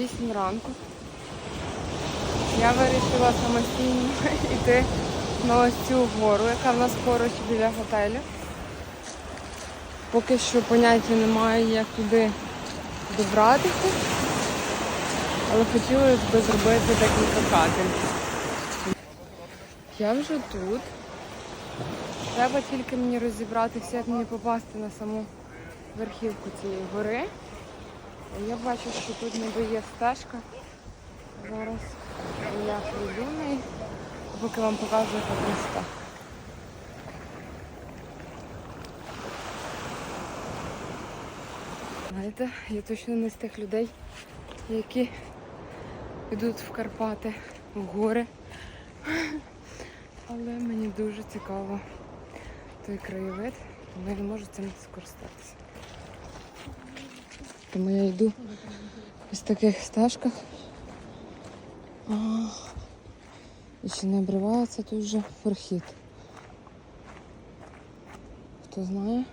8 ранку. Я вирішила самостійно йти на ось цю гору, яка в нас поруч біля готелю. Поки що поняття немає, як туди добратися. Але хотілося б зробити декілька кадрів. Я вже тут. Треба тільки мені розібратися, як мені попасти на саму верхівку цієї гори. Я бачу, що тут ніби є стежка. Зараз я прийду неї, поки вам покажу, яка красота. Знаєте, я точно не з тих людей, які йдуть в Карпати, в гори. Але мені дуже цікаво той краєвид, але я не можу цим скористатися. Тому я йду ось таких стежках. І ще не обривається тут вже прохід. Хто знає,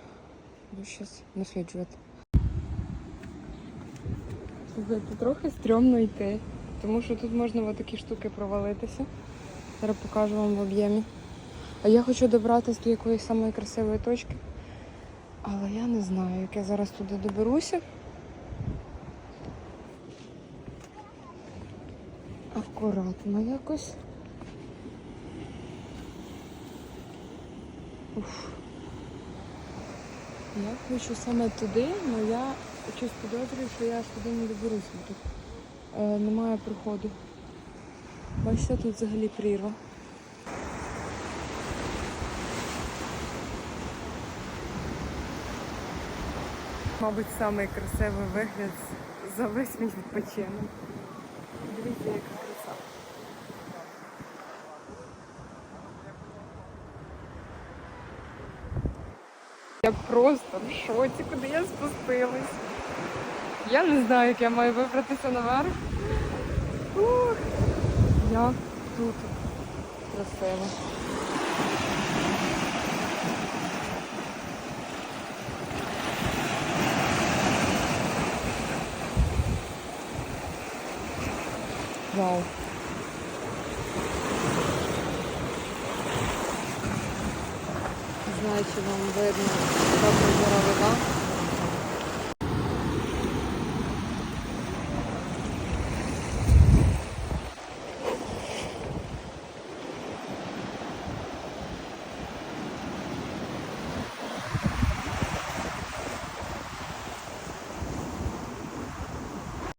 буду щось насліджувати. Слухайте, трохи стрьомно йти, тому що тут можна в такі штуки провалитися. Зараз покажу вам в об'ємі. А я хочу добратися до якоїсь самої красивої точки. Але я не знаю, як я зараз туди доберуся. Акуратно якось. Уф. Я хочу саме туди, але я щось підозрюю, що я туди не доберуся. Тут е, немає проходу. Бачите, тут взагалі прірва. Мабуть, самий красивий вигляд за весь мій відпочинок. Дивіться, яка Я просто в шоці, куди я спустилась. Я не знаю, як я маю вибратися наверх. Ух, як тут красиво. Вау. Знаю, чи вам видно, прозора вода.